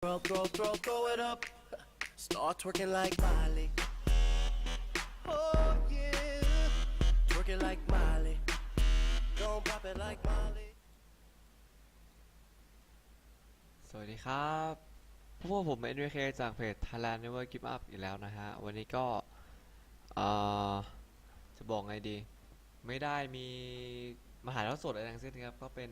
Throw, throw, throw, throw it up. Start twerking like Miley. Oh yeah, twerking like Miley. Don't pop it like Miley. สวัสดีครับพวกผม NVK จากเพจ Thailand Never Give Up อีกแล้วนะฮะ วันนี้ก็เอ่อจะบอกไงดี ไม่ได้มีมหาล้วสดอะไรทั้งสิ้นครับ ก็เป็น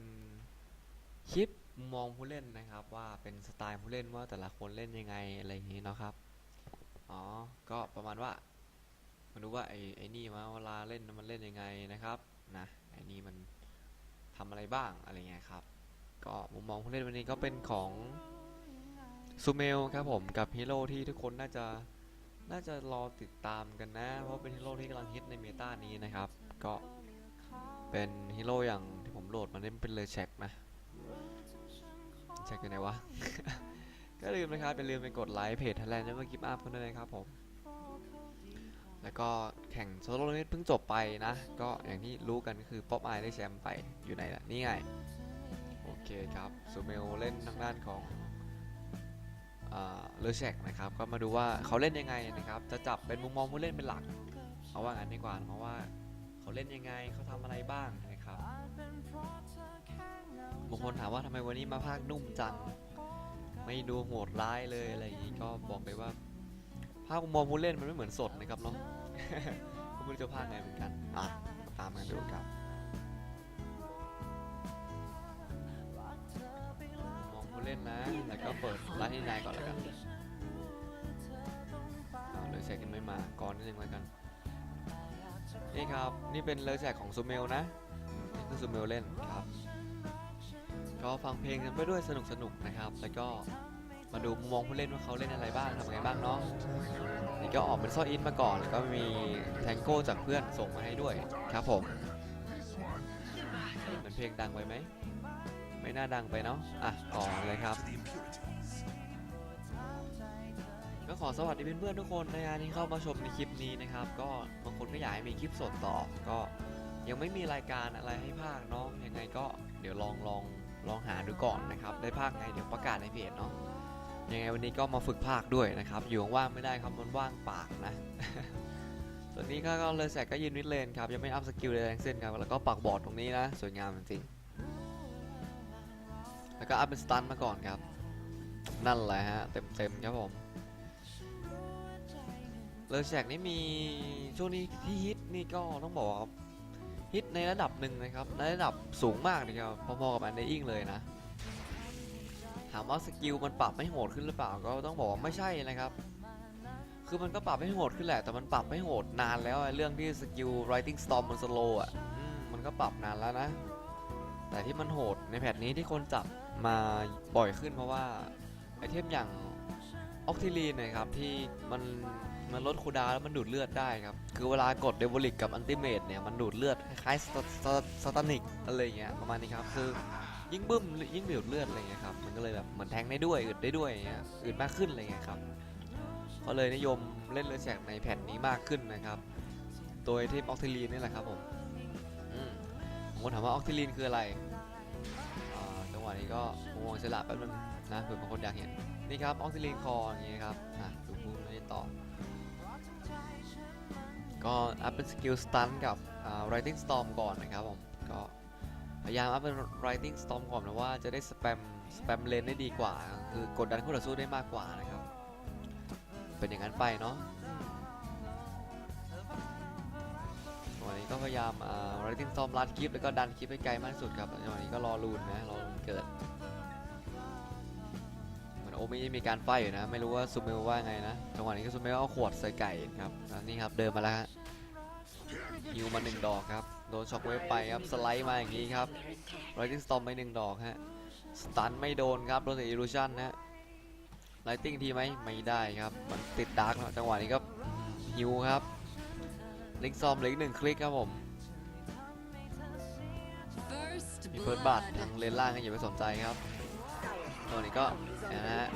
คลิป มุมมองผู้เล่นนะครับ ว่าเป็นสไตล์ผู้เล่นว่าแต่ละคนเล่นยังไงอะไรอย่างนี้เนาะครับอ๋อก็ประมาณว่ามาดูว่าไอ้ไอ้นี่มาเวลาเล่นมันเล่นยังไงนะครับนะไอ้นี่มันทำอะไรบ้างอะไรเงี้ยครับ ก็มุมมองผู้เล่นวันนี้ก็เป็นของซูเมลครับผมกับฮีโร่ที่ทุกคนน่าจะน่าจะรอติดตามกันนะ เพราะเป็นฮีโร่ที่กำลังฮิตในเมตานี้นะครับ ก็เป็นฮีโร่อย่างที่ผมโหลดมาเล่นเป็นเลเช็คนะ เช็คอยู่ไหนวะ ก็ลืมนะครับอย่าลืมไปกดไลค์เพจ Thailand Never Give Up กันด้วยนะครับผม แล้วก็แข่งโซโล่นี้เพิ่งจบไปนะ ก็อย่างที่รู้กันก็คือป๊อปไอได้แชมป์ไปอยู่ไหนล่ะนี่ไง โอเคครับซูเมลเล่นทางด้านของเลอแชกนะครับ ก็มาดูว่าเขาเล่นยังไงนะครับ จะจับเป็นมุมมองผู้เล่นเป็นหลัก เอาว่างั้นดีกว่าเพราะว่าเขาเล่นยังไงเขาทำอะไรบ้างนะ คนถามว่าทำไมวันนี้มาพากย์นุ่มจัง ไม่ดูโหดร้ายเลยอะไรอย่างนี้ก็บอกเลยว่า ภาคมุมมองผู้เล่นมันไม่เหมือนสดนะครับเนาะก็ไม่รู้จะพากย์ไงเหมือนกันอะตามกันดูครับมองผู้เล่นนะ แล้วก็เปิดไลน์ที่นายก่อนแล้วกันเอาเลยแชกยังไม่มาก่อนนิดนึงแล้วกันนี่ครับ นี่เป็นเลอแชกของซูเมลนะนี่คือซูเมลเล่นครับ ก็ฟังเพลงกันไปด้วยสนุกสนุกนะครับ แล้วก็มาดูมุมมองผู้เล่นว่าเขาเล่นอะไรบ้างทำไงบ้างเนาะนี่ก็ออกเป็นซ่ออินมาก่อน แล้วก็มีแทงโก้จากเพื่อนส่งมาให้ด้วยครับผมเหมือนเพลงดังไปไหม ไม่น่าดังไปเนาะ อะ ต่อเลยครับ ก็ขอสวัสดีเพื่อนๆทุกคนในะฮะที่เข้ามาชมในคลิปนี้นะครับ ก็บางคนก็อยากให้มีคลิปสดต่อ ก็ยังไม่มีรายการอะไรให้ภาคเนาะ ยังไงก็เดี๋ยวลองลอง ลองหาดูก่อนนะครับ ได้ภาคไงเดี๋ยวประกาศในเพจเนาะยังไงวันนี้ก็มาฝึกภาคด้วยนะครับ อยู่ว่างไม่ได้ครับมันว่างปากนะ ส่วนนี้ก็เลยแสกก็ยืนวิดเลนครับยังไม่อัพสกิลเลยทั้งสิ้นครับแล้วก็ปักบอร์ดตรงนี้นะ สวยงามจริงๆแล้วก็อัพเป็นสตันมาก่อนครับ นั่นแหละฮะเต็มๆครับผมเลอแชกนี่มีช่วงนี้ที่ฮิตนี่ก็ต้องบอกว่า ฮิตในระดับหนึ่งนะครับในระดับสูงมากเลยครับพอๆกับอันเดอิงเลยนะถามว่าสกิลมันปรับให้โหดขึ้นหรือเปล่าก็ต้องบอกว่าไม่ใช่นะครับ คือมันก็ปรับให้โหดขึ้นแหละ แต่มันปรับให้โหดนานแล้วอะเรื่องที่สกิล writing storm มันสโลอะมันก็ปรับนานแล้วนะ แต่ที่มันโหดในแพทนี้ที่คนจับมาบ่อยขึ้นเพราะว่าไอเทมอย่างออกทิลีนนะครับที่มัน มันลดคูดาแล้วมันดูดเลือดได้ครับ คือเวลากดเดวลิกกับอันติเมตเนี่ยมันดูดเลือด คล้ายๆสตานิกอะไรเงี้ยประมาณนี้ครับ คือยิ่งบึ้มยิ่งดูดเลือดอะไรเงี้ยครับ มันก็เลยแบบเหมือนแทงได้ด้วยอึดได้ด้วยอย่างเงี้ยอึดมากขึ้นอะไรเงี้ยครับ ก็เลยนิยมเล่นเลือดแฉกในแผ่นนี้มากขึ้นนะครับ โดยที่ออกซิลีนนี่แหละครับผมอืมผมก็ถามว่าออกซิลีนคืออะไรจังหวะนี้ก็มองฉลาดแป๊บนึงนะเผื่อบางคนอยากเห็นนี่ครับออกซิลีนคออย่างเงี้ยครับอะดูพูดไม่ต่อ ก็อัพเป็นสกิลสตันกับอ่า writing storm ก่อนนะครับผม ก็พยายามอัพเป็น writing storm ก่อนนะว่าจะได้สแปมสแปมเลนได้ดีกว่า คือกดดันคู่ต่อสู้ได้มากกว่านะครับ เป็นอย่างนั้นไปเนาะวันนี้ก็พยายามอ่า writing storm ลัดคลิปแล้วก็ดันคลิปให้ไกลมากที่สุดครับวันนี้ก็รอลูนนะรอลูนเกิดเหมือนโอมิยังมีการไฟอยู่นะ ไม่รู้ว่าซูเมลว่าไงนะจังหวะนี้ก็ซูเมลเอาขวดใส่ไก่ครับนี่ครับเดินมาแล้วฮะ ฮิวมาหนึ่งดอกครับ โดนช็อคเวฟไปครับ สไลด์มาอย่างนี้ครับไรติงสตอมไปหนึ่งดอกฮะ สตันไม่โดนครับ โดนแต่อิลูชันนะไลติงทีไหมไม่ได้ครับ มันติดดาร์กนะจังหวะนี้ก็ฮิวครับลิงซอมเหลืออีกหนึ่งคลิกครับผมมีเพิร์ดบัตทางเลนล่างก็อย่าไปสนใจครับ ตัวนี้ก็นะฮะ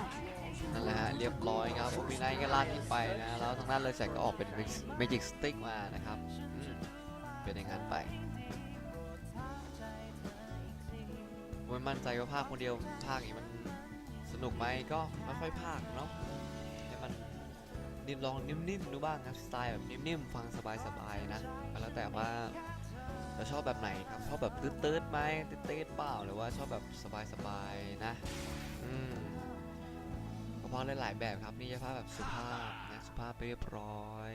นั่นแหละฮะเรียบร้อยครับพวกมีไนท์ก็ลาดขึ้นไปนะ แล้วทางด้านเลยแสกก็ออกเป็นเมจิกสติ๊กมานะครับอืมเป็นอย่างนั้นไปไม่มั่นใจว่าภาคคนเดียวภาคนี้มันสนุกไหมก็ไม่ค่อยพากเนาะให้มันนิ่มลองนิ่มๆดูบ้างครับสไตล์แบบนิ่มๆฟังสบายๆนะก็แล้วแต่ว่าจะชอบแบบไหนครับชอบแบบตืดๆไหมตืดๆเปล่าหรือว่าชอบแบบสบายๆนะ อืม เพราะหลายแบบครับนี่จะภาพแบบสุภาพนะสุภาพเรียบร้อย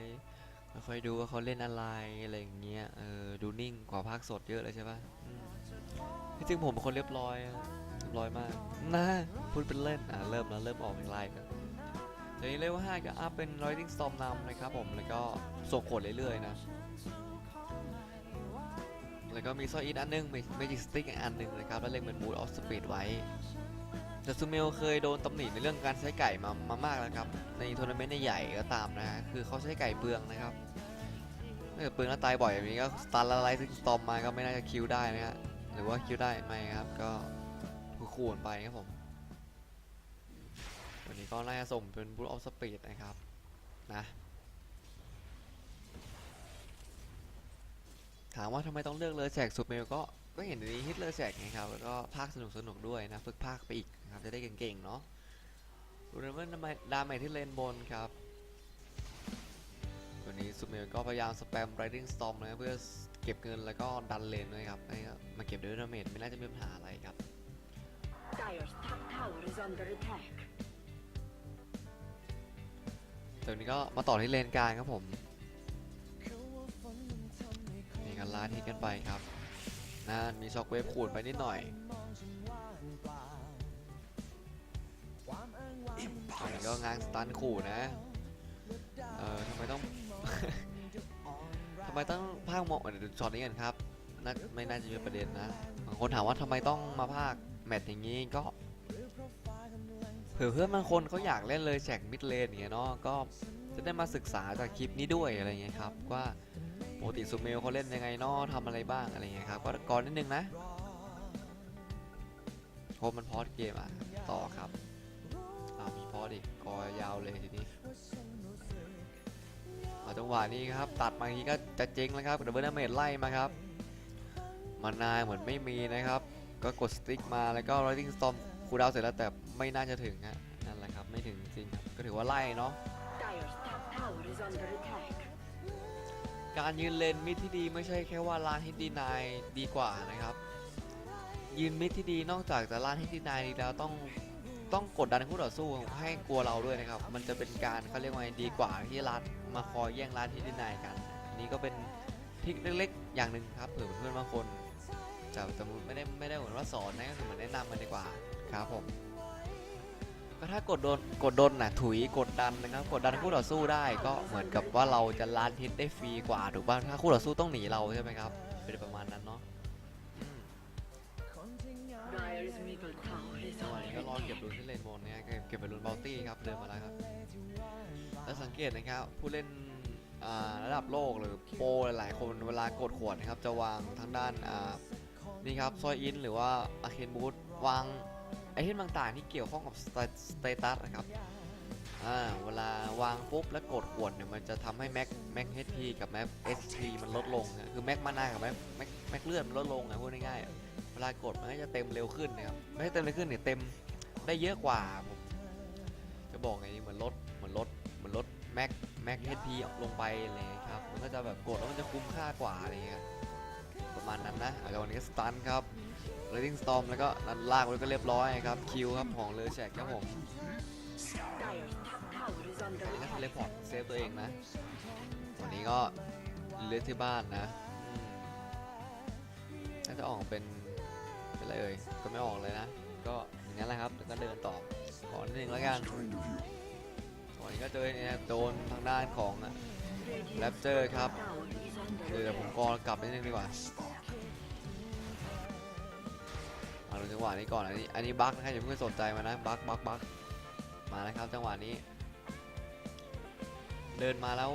ค่อยดูว่าเขาเล่นอะไรอะไรอย่างเงี้ยเออดูนิ่งกว่าภาคสดเยอะเลยใช่ปะที่จริงผมเป็นคนเรียบร้อยเรียบร้อยมากนะพูดเป็นเล่นอะเริ่มแล้วเริ่มออกเป็นไลน์กันเดี๋ยวนี้เลเวล5ก็อัพเป็น Riding Storm นำนะครับผมแล้วก็ส่งผลเรื่อยๆนะแล้วก็มีซอยอินอันหนึงมี Magic Stick อีกอันหนึงนะครับแล้วเล็งเป็น Boot of Speed ไว้ แต่ซูเมลเคยโดนตำหนิในเรื่องการใช้ไก่มามามากแล้วครับ ในทัวร์นาเมนต์ใหญ่ก็ตามนะฮะคือเขาใช้ไก่เปลืองนะครับถ้าเกิดเปลืองแล้วตายบ่อยแบบนี้ก็สตาร์ละไลซิงสตอมมาก็ไม่น่าจะคิวได้นะฮะหรือว่าคิวได้ไหมครับก็คูณๆไปครับผมวันนี้ก็น่าจะส่งเป็น Boot of Speed นะครับนะถามว่าทำไมต้องเลือกเลอแจกสุดเมลก็ ก็เห็นในนี้ฮิตเลอแจกไงครับแล้วก็ภาคสนุกสนุกๆด้วยนะฝึกภาคไปอีกนะครับจะได้เก่งๆเนาะดูเรื่องดาเมจที่เลนบนครับวันนี้สุดเมลก็พยายามสแปม Riding Storm นะเพื่อเก็บเงินแล้วก็ดันเลนด้วยครับให้มาเก็บด้วยดาเมจไม่น่าจะมีปัญหาอะไรครับ Dire's top tower is under attack. ตรงนี้ก็มาต่อที่เลนกลางครับผม นี่กันลาดที่กันไปครับ นะมีช็อคเวฟขูดไปนิดหน่อยอันนี้ก็ง้างสตันขู่นะ เออทำไมต้องทำไมต้องพากย์มองเดี๋ยวช็อตนี้กันครับน่าไม่น่าจะมีประเด็นนะบางคนถามว่าทำไมต้องมาพากย์แมตช์อย่างนี้ก็เผื่อเพื่อนบางคนเขาอยากเล่นเลยแจกมิดเลนอย่างเงี้ยเนาะก็จะได้มาศึกษาจากคลิปนี้ด้วยอะไรเงี้ยครับว่า ปกติซูเมลเขาเล่นยังไงเนาะทำอะไรบ้างอะไรเงี้ยครับก็ก่อนนิดนึงนะโคมันพอดเกมอะต่อครับอ้ามีพอดอีกกอยาวเลยทีนี้เอาจังหวะนี้ครับ ตัดมาอย่างนี้ก็จะเจ๊งแล้วครับเดบเบิลเมจไล่มาครับมานายเหมือนไม่มีนะครับ ก็กดสติ๊กมาแล้วก็ Riding Storm คูดาวเสร็จแล้วแต่ไม่น่าจะถึงฮะนั่นแหละครับไม่ถึงจริงครับก็ถือว่าไล่เนาะ การยืนเลนมิดที่ดีไม่ใช่แค่ว่าลานฮิตดีนายดีกว่านะครับ ยืนมิดที่ดีนอกจากจะลานฮิตดีนายดีแล้วต้องต้องกดดันคู่ต่อสู้ให้กลัวเราด้วยนะครับ มันจะเป็นการเขาเรียกว่าไงดีกว่าที่ลานมาคอยแย่งลานฮิตดีนายกัน อันนี้ก็เป็นทริคเล็กๆ อย่างหนึ่งครับเผื่อเพื่อนบางคนจะสมมติไม่ได้ไม่ได้เหมือนว่าสอนนะก็คือเหมือนแนะนำมันดีกว่าครับผม ก็ถ้ากดโดนกดโดนนะถุยกดดันนะครับ กดดันคู่ต่อสู้ได้ก็เหมือนกับว่าเราจะล้านฮิตได้ฟรีกว่าถูกป่ะถ้าคู่ต่อสู้ต้องหนีเราใช่ไหมครับเป็นประมาณนั้นเนาะอืม Dire's middle tower is จังหวะนี้ก็รอเก็บ attack. รุนที่เลนบนนะฮะเก็บเก็บไปรุนบัลตี้ครับเดินมาแล้วครับแล้วสังเกตนะครับผู้เล่นระดับโลกหรือโปรหลายๆคนเวลากดขวดนะครับจะวางทางด้านนี่ครับซอยอินหรือว่าอาเคนบูธวาง ไอเทมต่างๆที่เกี่ยวข้องกับสเตตัสนะครับอ่าเวลาวางปุ๊บแล้วกดขวดเนี่ยมันจะทำให้แม็กแม็กเฮดพีกับแม็กเอสพีมันลดลงนะคือแม็กมานากับแม็กแม็กแม็กเลือดมันลดลงนะพูดง่ายๆเวลากดมันก็จะเต็มเร็วขึ้นนะครับไม่ใช่เต็มเร็วขึ้นเนี่ยเต็มได้เยอะกว่าผมจะบอกไงดีเหมือนลดเหมือนลดเหมือนลดแม็กแม็กเฮดพีลงไปอะไรอย่างเงี้ยครับมันก็จะแบบกดแล้วมันจะคุ้มค่ากว่าอะไรเงี้ยประมาณนั้นนะอาจจะวันนี้สตันครับ Lightning Storm แล้วก็นันลากไว้ก็เรียบร้อยครับ คิวครับของเลอแชกครับผม Dire's top tower is อัน under นี้ก็ attack. เรียพอร์ตเซฟตัวเองนะ วันนี้ก็เลือกที่บ้านนะอืมน่าจะออกเป็นเป็นอะไรเอ่ย ก็ไม่ออกเลยนะ ก็อย่างนั้นแหละครับ แล้วก็เดินต่อขอนิดนึงแล้วกันวันนี้ก็เจอเนี่ยโดนทางด้านของ Radiant's Raptor ครับ tower is under เดี๋ยวผม attack. กอกลับนิดนึงดีกว่า จังหวะนี้ก่อนอันนี้อันนี้บั๊กนะครับอย่าเพิ่งไปสนใจมันนะบั๊กบั๊กบั๊กมาแล้วครับจังหวะนี้ เดินมาแล้ว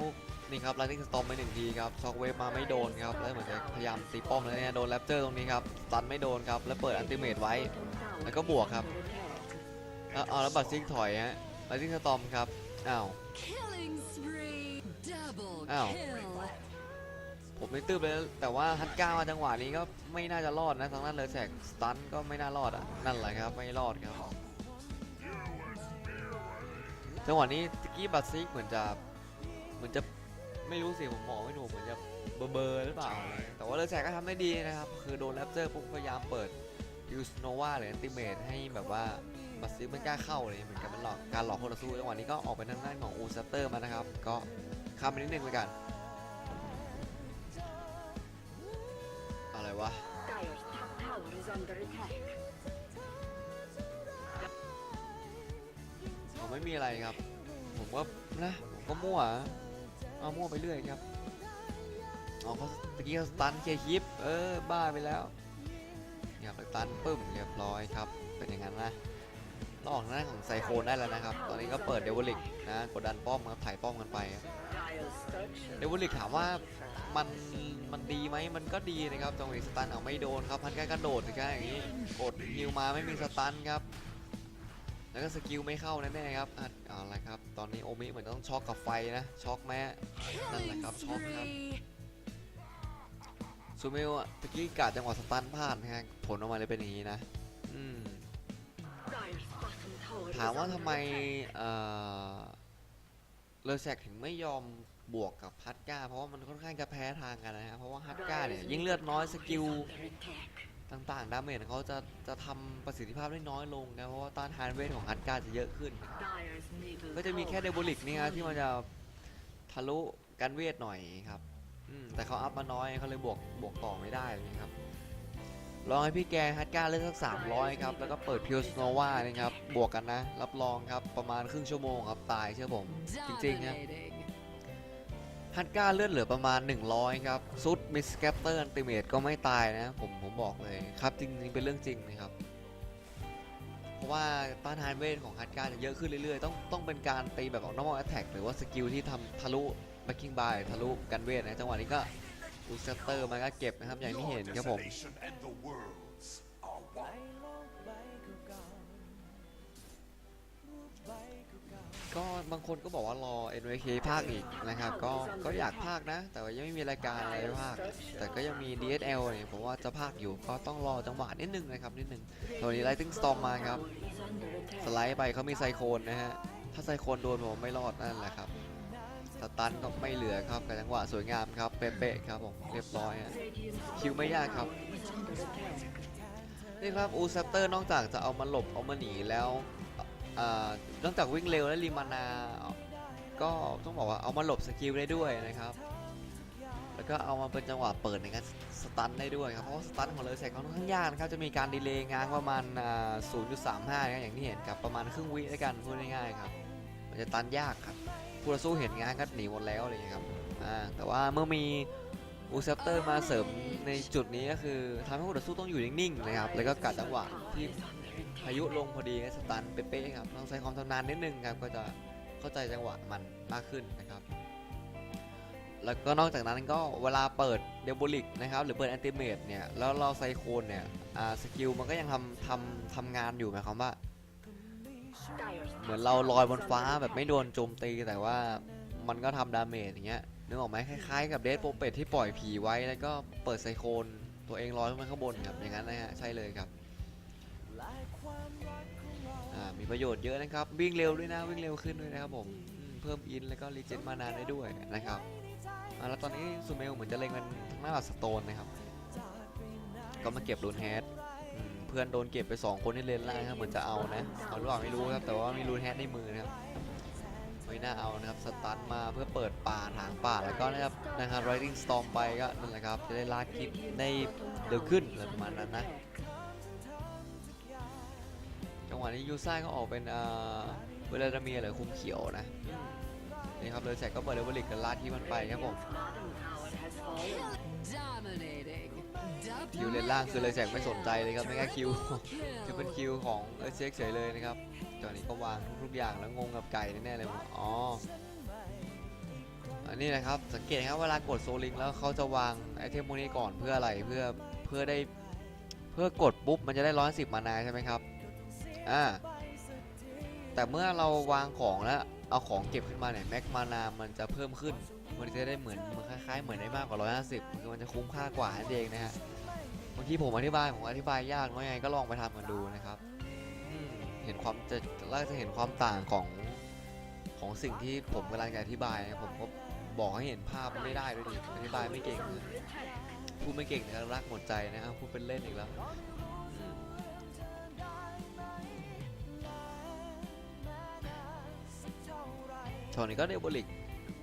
นี่ครับไลท์สตอมไปหนึ่งทีครับช็อกเวฟมาไม่โดนครับแล้วเหมือนจะพยายามตีป้อมแล้วเนี่ยโดนแรปเตอร์ตรงนี้ครับตันไม่โดนครับแล้วเปิดอันติเมตไว้ Tower แล้วก็บวกครับ under attack. แล้วเอาแล้วบัตซิกถอยฮะไลท์สตอมครับอ้าว Killing spree! Double Ow. kill! ผมไม่ตื้อเลยแต่ว่าฮัตก้ามาจังหวะนี้ก็ไม่น่าจะรอดนะทางนั้นเลยแสกสตันก็ไม่น่ารอดอะนั่นแหละครับไม่รอดครับจังหวะนี้ตะกี้บัตซิกเหมือนจะเหมือนจะไม่รู้สิผมมองไม่ถูกเหมือนจะเบอร์เบอร์หรือเปล่าเงี้ยแต่ว่าเลอแซกก็ทำได้ดีนะครับคือโดนแรปเตอร์ปุ๊บพยายามเปิดยูสโนวาหรืออันติเมทให้แบบว่าบัตซิกมันกล้าเข้าเลยเหมือนกับมันหลอกการหลอกคู่ต่อสู้จังหวะนี้ก็ออกไปทางด้านของอูซัตเตอร์มานะครับก็ข้ามไปนิดนึงไปกัน วะ Dyer's top tower is under attack. ผมไม่มีอะไรครับ ผมก็นะผมก็มั่ว เอามั่วไปเรื่อยครับอ๋อเขาตะกี้เขาสตันเคลียร์คลิป เออ บ้าไปแล้วเนี่ยครับสตันปึ้มเรียบร้อยครับ เป็นอย่างนั้นนะเราอกหน้าของไซโคนได้แล้วนะครับ ตอนนี้ก็เปิดเดวลิกนะ กดดันป้อมครับถ่ายป้อมกันไป Dyer's structure เดวลิกถามว่ามัน มันดีไหมมันก็ดีนะครับจังหวะนี้สตันเอาไม่โดนครับพันก้ากระโดดสิครับอย่างนี้กดฮิวมาไม่มีสตันครับแล้วก็สกิลไม่เข้าแน่ๆครับอะอาละครับ ตอนนี้โอมิเหมือนต้องช็อกกับไฟนะช็อกแม่นั่นแหละครับช็อกครับซูเมลอะตะกี้กาดจังหวะสตันพลาดนะฮะผลออกมาเลยเป็นอย่างนี้นะอืมถามว่าทำไมเอ่อเลอแซกถึงไม่ยอม บวกกับฮัตก้า เพราะว่ามันค่อนข้างจะแพ้ทางกันนะฮะเพราะว่าฮัตก้าเนี่ยยิ่งเลือดน้อยสกิล Under attack. ต่างๆดาเมจของเขาจะจะทำประสิทธิภาพได้น้อยลงนะเพราะว่าต้านทานเวทของฮัตก้าจะเยอะขึ้น Dyer's middle ก็จะมีแค่ tower เดบูลิกนี่ฮะ has ที่มันจะทะลุกันเวทหน่อยครับอืมแต่เขาอัพมาน้อยเขาเลยบวกบวกต่อไม่ได้เลยครับ ลองให้พี่แกฮัตก้าเลือกสัก 300 ครับ แล้วก็เปิดพิวสโนวานะครับ บวกกันนะ รับรองครับประมาณครึ่งชั่วโมงครับ ตายเชื่อผม จริงๆนะ Dominating. ฮัตก้าเลือดเหลือประมาณ 100 ครับ ซุดมิสแกปเตอร์อันติเมตก็ไม่ตายนะ ผมผมบอกเลยครับจริงๆ เป็นเรื่องจริงนะครับ เพราะว่าต้านทานเวทของฮัตก้าจะเยอะขึ้นเรื่อยๆ ต้องต้องเป็นการตีแบบออกนอกแอตแทกหรือว่าสกิลที่ทำทะลุแบ็กกิ้งบายทะลุกันเวทนะจังหวะนี้ก็อูสเตอร์มาก็เก็บนะครับอย่างที่เห็นครับผม ก็บางคนก็บอกว่ารอ NYK ภาคอีกนะครับ ก็ก็อยากภาคนะ แต่ว่ายังไม่มีรายการอะไรภาค แต่ก็ยังมี DSL เนี่ยผมว่าจะภาคอยู่ก็ต้องรอจังหวะนิดนึงนะครับนิดนึงตอนนี้ Lightning Storm มาครับ สไลด์ไปเขามีไซโคนนะฮะ ถ้าไซโคนโดนผมไม่รอดนั่นแหละครับสตันก็ไม่เหลือครับกับจังหวะสวยงามครับเป๊ะๆครับผมเรียบร้อยฮะคิวไม่ยากครับนี่ครับอูซัปเตอร์นอกจากจะเอามาหลบเอามาหนีแล้ว นอกจากวิ่งเร็วและรีมานา ก็ต้องบอกว่าเอามาหลบสกิลได้ด้วยนะครับ แล้วก็เอามาเป็นจังหวะเปิดในการสตันได้ด้วยครับ เพราะสตันของเลอแซกค่อนข้างยากนะครับ จะมีการดีเลย์ง้างประมาณ 0.35นะครับอย่างที่เห็นครับประมาณครึ่งวิด้วยกันพูดง่ายๆครับ มันจะตันยากครับผู้ต่อสู้เห็นง้างก็หนีหมดแล้วอะไรอย่างเงี้ยครับ แต่ว่าเมื่อมีอูเซปเตอร์มาเสริมในจุดนี้ก็คือทำให้ผู้ต่อสู้ต้องอยู่นิ่งๆนะครับ แล้วก็กัดจังหวะที่ พายุลงพอดีสตันเป๊ะๆครับต้องใช้ความชำนาญนิดนึงครับก็จะเข้าใจจังหวะมันมากขึ้นนะครับแล้วก็นอกจากนั้นก็เวลาเปิดเดบลิกนะครับหรือเปิดแอนติเมตเนี่ยแล้วเราไซโคนเนี่ยสกิลมันก็ยังทำทำทำงานอยู่หมายความว่า เหมือนเราลอยบนฟ้าแบบไม่โดนโจมตีแต่ว่ามันก็ทำดาเมจอย่างเงี้ยนึกออกไหมคล้ายๆ กับเดสโปเป็ดที่ปล่อยผีไว้แล้วก็เปิดไซโคนตัวเองลอยขึ้นมาข้างบนครับอย่างนั้นนะฮะใช่เลยครับ มีประโยชน์เยอะนะครับ วิ่งเร็วด้วยนะ วิ่งเร็วขึ้นด้วยนะครับผมอืมเพิ่มอินแล้วก็รีเจนมานานได้ด้วยนะครับอ่าแล้วตอนนี้ซูเมลเหมือนจะเล็งเป็นทางหน้าบัตรสโตนนะครับ ก็มาเก็บรูนแฮดอืมเพื่อนโดนเก็บไป 2 คนที่เลนล่างครับเหมือนจะเอานะเอาหรือเปล่าไม่รู้ครับแต่ว่ามีรูนแฮดในมือนะครับไม่น่าเอานะครับสตันมาเพื่อเปิดป่าทางป่าแล้วก็นะครับนะครับ Riding Storm ไปก็นั่นแหละครับจะได้ลากคลิปได้เร็วขึ้นอะไรประมาณนั้นนะจั งหวะนี้ยูซ่าก็ออกเป็นเวลาจะมีอะไรคุมเขียวนะนี่ครับเลยแสกก็เปิดเดวิลิกกันลากที่มันไปครับผมคิวเลนล่างคือเลยแสกไม่สนใจเลยครับไม่แค่คิวจะเป็นคิวของเอเซ็กเฉยเลยนะครับตอนนี้ก็วางทุกๆอย่างแล้วงงกับไก่แน่ๆเลยผมอ๋ออันนี้นะครับสังเกตครับเวลากดโซลิงแล้วเขาจะวางไอเทมพวกนี้ก่อนเพื่ออะไรเพื่อเพื่อได้เพื่อกดปุ๊บมันจะได้ร้อยสิบมานาใช่ไหมครับ อ่าแต่เมื่อเราวางของแล้ว เอาของเก็บขึ้นมาเนี่ยแม็กมานามันจะเพิ่มขึ้น มันจะได้เหมือนมันคล้ายๆ เหมือนได้มากกว่า 150คือมันจะคุ้มค่ากว่านั่นเองนะฮะบางทีผมอธิบายผมอธิบายยากน้อยไงก็ลองไปทำกันดูนะครับเห็นความจะเราจะเห็นความต่างของของสิ่งที่ผมกำลังจะอธิบายนะผมก็บอกให้เห็นภาพไม่ได้ด้วยดิอธิบายไม่เก่งพูดไม่เก่งแต่รักหมดใจนะครับพูดเป็นเล่นอีกแล้ว ตอนนี้ก็เดบลิก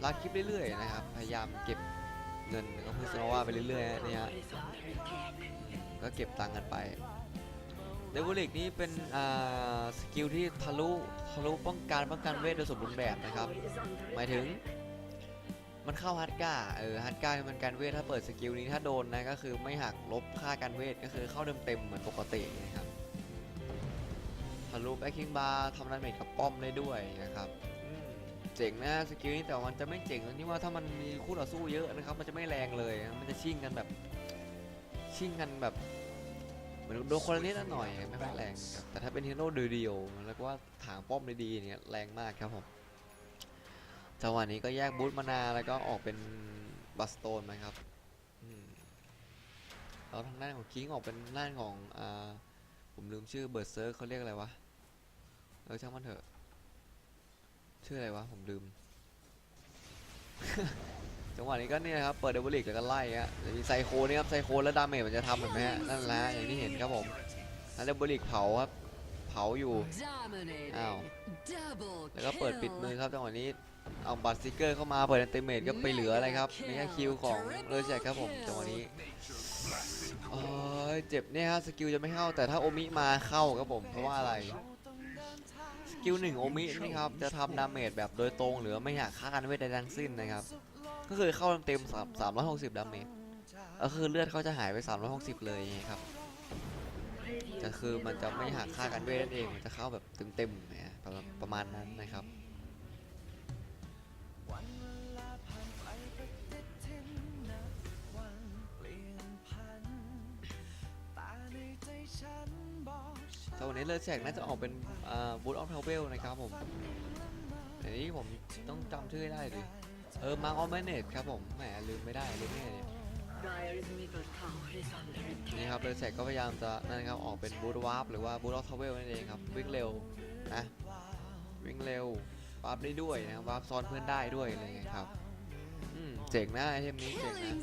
ลากคลิปเรื่อยๆนะครับ พยายามเก็บเงินก็พูดซะว่าไปเรื่อยๆนะเนี่ยฮะก็เก็บตังค์กันไปเดวิลิกนี่เป็นสกิลที่ทะลุทะลุป้องกันป้องกันเวทโดยสมบูรณ์แบบนะครับ หมายถึง มันเข้าฮัตก้าเออฮัตก้ามันการเวทถ้าเปิดสกิลนี้ถ้าโดนนะก็คือไม่หักลบค่าการเวทก็คือเข้าเต็มๆเหมือนปกตินะครับทะลุแบ็คคิงบาร์ทำดาเมจกับป้อมได้ด้วยนะครับ เจ๋งนะสกิลนี้แต่ว่ามันจะไม่เจ๋งตรงที่ว่าถ้ามันมีคู่ต่อสู้เยอะนะครับ มันจะไม่แรงเลย มันจะชิ่งกันแบบชิ่งกันแบบเหมือนโดนคนละนิดละหน่อยไม่ค่อยแรงครับแต่ถ้าเป็นฮีโร่เดียวๆแล้วก็ว่าถางป้อมด้ดีเนี่ยแรงมากครับผมจังหวะนี้ก็แยกบูทมานาแล้วก็ออกเป็นบัสโตนนะครับแล้วทางด้านของคิงออกเป็นด้านของอ่าผมลืมชื่อเบิร์ดเซิร์เขาเรียกอะไรวะเออช่างมันเถอะ ชื่ออะไรวะ ผมลืม จังหวะนี้ก็เนี่ยครับ เปิดเดวิลิกแล้วก็ไล่ฮะจะมีไซโคนี่ครับไซโคแล้วดาเมจมันจะทำแบบนี้ฮะนั่นแหละอย่างที่เห็นครับผมแล้วเดวิลิกเผาครับ เผาอยู่ Dominating. Ow. Double แล้วก็เปิดปิดมือ kill. ครับจังหวะนี้เอาบัตรสติกเกอร์เข้ามาเปิดอันติเมตก็ไปเหลืออะไรครับไม่ใช่คิวของเลอแจกครับผมจังหวะนี้โอ้ยเจ็บเนี่ยฮะสกิลจะไม่เข้าแต่ถ้าโอมิมาเข้าครับผมเพราะว่าอะไรส กิลหนึ่งโอมินี่ครับจะทำดาเมจแบบโดยตรงหรือไม่หักค่ากันเวทใดทั้งสิ้นนะครับ ก็คือเข้าเต็มๆสามร้อยหกสิบดาเมจก็คือเลือดเขาจะหายไป360เลยครับก็คือมันจะไม่หักค่ากันเวทนั่นเองมันจะเข้าแบบเต็มๆนะประมาณประมาณนั้นนะครับฉัน แต่วันนี้เลอแสกน่าจะออกเป็นบูธออฟเทเวลนะครับผมอันนี้ผมต้องจำชื่อให้ได้ดิเออมาร์ออมเนตครับผมแหมลืมไม่ได้ลืมไม่ได้เนี่ยนี่ครับเลอแสกก็พยายามจะนั่นครับออกเป็นบูธวาร์ปหรือว่าบูธออฟเทเวลนั่นเองครับวิ่งเร็วนะวิ่งเร็ววาร์ปได้ด้วยนะครับวาร์ปซ้อนเพื่อนได้ด้วยอะไรเงี้ยครับอืมเจ๋งนะไอเทมนี้เจ๋งนะ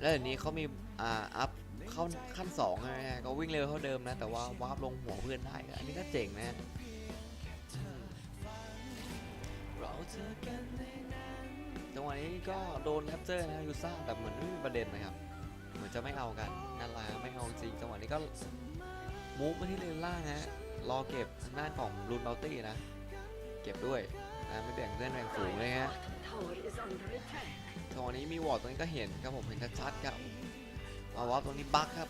แล้วเดี๋ยวนี้เขามีอ่าอัพ เข้าขั้นสองไหมฮะก็วิ่งเร็วเท่าเดิมนะ แต่ว่าวาร์ปลงหัวเพื่อนได้อันนี้ก็เจ๋งนะจังหวะนี้ก็โดนแรปเจอร์นะยูซ่าแต่เหมือนไม่มีประเด็นนะครับ เหมือนจะไม่เอากันนั่นแหละไม่เอาจริงจังหวะนี้ก็มูฟมาที่เลนล่างฮะรอเก็บทางด้านของรูนบัลตี้นะ เก็บด้วยนะไม่แบ่งเพื่อนแบ่งฝูงเลยฮะจังหวะนี้มีวอร์ดตรงนี้ก็เห็นครับผมเห็นชัดๆครับ เอาวาร์ปตรงนี้บั๊กครับ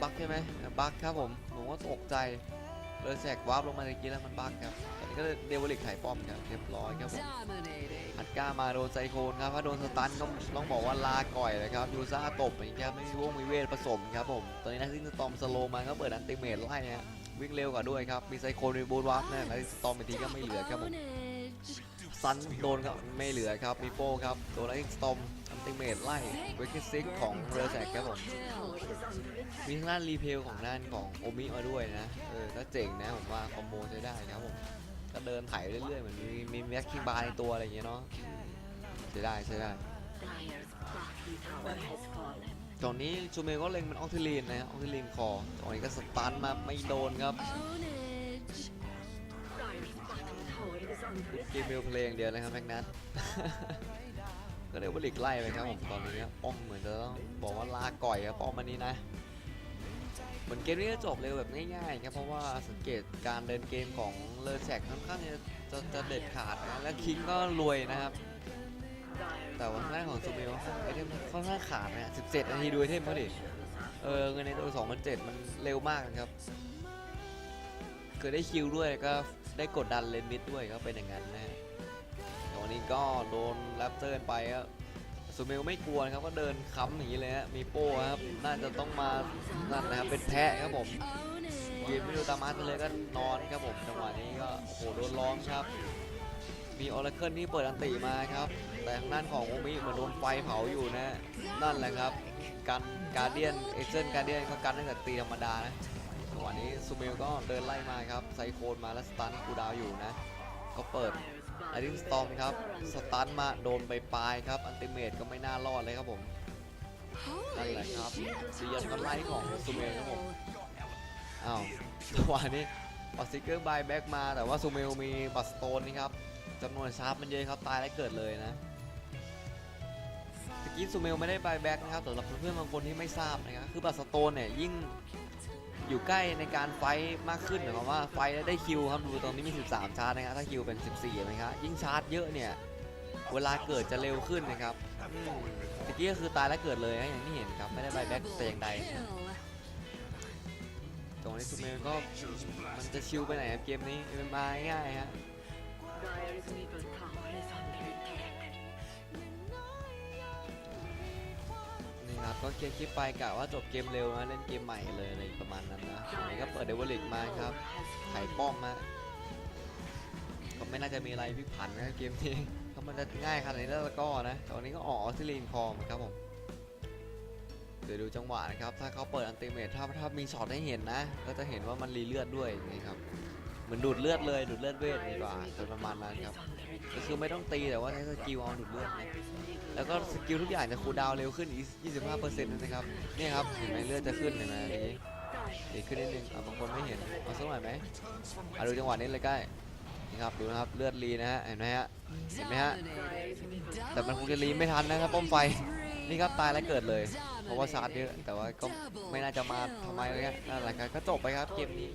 บั๊กใช่ไหมบั๊กครับผมผมก็ตกใจเลยแสกวาร์ปลงมาตะกี้แล้วมันบั๊กครับตอนนี้ก็เดวิลิกไถ่ป้อมครับเรียบร้อยครับผม Dominating. อัดก้ามาโดนไซโคนครับถ้าโดนสตันก็ต้องบอกว่าลาก่อยเลยครับยูซ่าตบอย่างนี้ครับไม่มีวงมีเวทผสมครับผมตอนนี้นักซิงสตอมสโลมาก็เปิดอันติเมทไล่ฮะวิ่งเร็วกว่าด้วยครับมีไซโคนมีบูทวาร์ปนะนักซิงสตอมอีกทีก็ไม่เหลือครับผม Ownage. ซันโดนครับไม่เหลือครับมีโป้ครับโดนไอ้สตอมอัน ติเมทไล่เวกิซิกของเรือแสกครับผม มีทางด้านรีเพลของด้านของโอมิมาด้วยนะ เออก็เจ๋งนะผมว่าคอมโบใช้ได้ครับผม ก็เดินไถเรื่อยๆ เหมือนมีมีแม็กคิงบาร์ในตัวอะไรอย่างเงี้ยเนาะใช้ได้ใช้ได้ตอนนี้ชูเมลก็เล็งมันออกทิลีนนะออกทิลีนคอตอนนี้ก็สตันมาไม่โดนครับเกมเมลเพลงเดียวนะครับแม็กนัท ก็เลยว่าหลีกไล่ไปครับผมตอนนี้ป้อมเหมือนจะต้องบอกว่าลาก่อยครับป้อมอันนี้นะเหมือนเกมนี้จะจบเร็วแบบง่ายๆครับเพราะว่าสังเกตการเดินเกมของเลอแซกค่อนข้างจะจะจะเด็ดขาดนะและคิงก็รวยนะครับ แต่ว่าทางด้านของซูเมลไอเทมค่อนข้างขาดนะ17นาทีดูไอเทมเขาดิเออเงินในตัว2007 มันเร็วมากนะครับเคยได้คิวด้วยก็ได้กดดันเลนมิดด้วยก็เป็นอย่างนั้นนะ ฮะแต่วันนี้ก็โดนแรปเตอร์ไปครับซูเมลไม่กลัวครับก็เดินค้ำอย่างนี้เลยฮะมีโป้ครับน่าจะต้องมานั่นนะครับเป็นแพะครับผมยืนไม่ดูตามมาเลยก็นอนครับผมจังหวะนี้ก็โอ้โหโดนล้อมครับ มีออร์เคิลที่เปิดอันติมาครับ แต่ทางด้านของโอมิเหมือนโดนไฟเผาอยู่นะ นั่นแหละครับกันการเดียนเอเจนการเดียนเขากันตั้งแต่ตีธรรมดานะจังหวะนี้ซูเมลก็เดินไล่มาครับไซโคนมาแล้วสตันกูดาวอยู่นะ ก็เปิด ไอริงสตอมครับ สตันมาโดนไปปลายครับ อันติเมตก็ไม่น่ารอดเลยครับผม นั่นแหละครับเซียนก็ไล่ของซูเมลครับผม อ้าวจังหวะนี้ปัสซิเกอร์บายแบ็กมา แต่ว่าซูเมลมีบัสโตนนี่ครับจำนวนชาร์ปมันเยอะครับ ตายแล้วเกิดเลยนะตะกี้ซูเมลไม่ได้บายแบ็กนะครับสำหรับเพื่อนๆบางคนที่ไม่ทราบนะครับ คือบัตสโตนเนี่ยยิ่ง อยู่ใกล้ในการไฟมากขึ้นหมายความว่าไฟ้ได้คิวครับดูตรงนี้มี 13 ชาร์จนะครับถ้าคิวเป็น 14นะครับยิ่งชาร์จเยอะเนี่ยเวลาเกิดจะเร็วขึ้นนะครับตะกี้ก็คือตายแล้วเกิดเลยนะอย่างที่เห็นครับไม่ได้ใบแบ็กแต่อย่างใดตรงนี้ซูเมลก็มันจะชิลไปไหนครับเกมนี้มันมาง่ายฮะ ครับก็เคลียร์คลิปไปกะว่าจบเกมเร็วนะเล่นเกมใหม่เลยอะไรประมาณนั้นนะอันนี้ก็เปิดเดวอลิกมาครับไข่ป้อมฮะก็ไม่น่าจะมีอะไรพิผันนะเกมนี้ก็มันจะง่ายขนาดนี้แล้วก็นะตอนนี้ก็ออกออสเตรเลีนคอมครับผมเดี๋ยวดูจังหวะนะครับ ถ้าเขาเปิดอันติเมทถ้าถ้ามีช็อตให้เห็นนะ ก็จะเห็นว่ามันรีเลือดด้วยนี่ครับ เหมือนดูดเลือดเลยดูดเลือดเวทดีกว่าประมาณนั้นครับ ก็คือไม่ต้องตีแต่ว่าใช้สกิลเอาดูดเลือดนะ แล้วก็สกิลทุกอย่างจะคูลดาวน์เร็วขึ้นอีก25%นะครับเนี่ยครับเห็นไหมเลือดจะขึ้นเห็นไหมอย่างนี้ดีขึ้นนิดนึงบางคนไม่เห็นเอาสักหน่อยไหมอะดูจังหวะนี้เลยใกล้นี่ครับดูนะครับเลือดรีนะฮะเห็นไหมฮะเห็นไหมฮะแต่มันคงจะรีไม่ทันนะครับป้อมไฟนี่ครับตายแล้วเกิดเลย เพราะว่าชาร์จเยอะแต่ว่าก็ไม่น่าจะมาทำไมเลยฮะนั่นแหละครับก็จบไปครับเกมนี้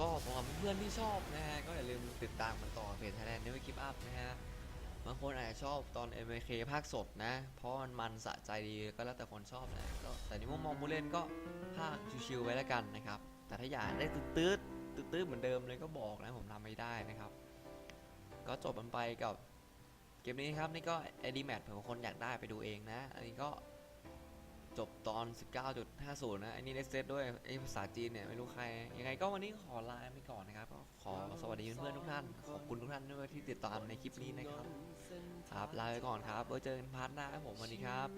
ก็สำหรับเพื่อนที่ชอบนะฮะก็อย่าลืมติดตามกันต่อเพจ Thailand Never Give Up นะฮะ บางคนอาจจะชอบตอน MK ภาคสดนะ เพราะมันมันสะใจดีก็แล้วแต่คนชอบนะก็แต่ในมุมมองผู้เล่นก็ภาคชิวๆไว้แล้วกันนะครับ แต่ถ้าอยากได้ตืดๆตืดๆเหมือนเดิมเลยก็บอกนะผมทำไม่ได้นะครับ ก็จบมันไปกับเกมนี้ครับนี่ก็ ID Match เผื่อบางคนอยากได้ไปดูเองนะ อันนี้ก็ จบตอน 19.50 นะอันนี้เลสเซตด้วยไอ้ภาษาจีนเนี่ยไม่รู้ใคร ยังไงก็วันนี้ขอลาไปก่อนนะครับก็ขอสวัสดีเพื่อนๆทุกท่าน ขอบคุณทุกท่านด้วยที่ติดตามในคลิปนี้นะครับครับลาไปก่อนครับไว้เจอกันพาร์ทหน้าครับผมสวัสดีครับ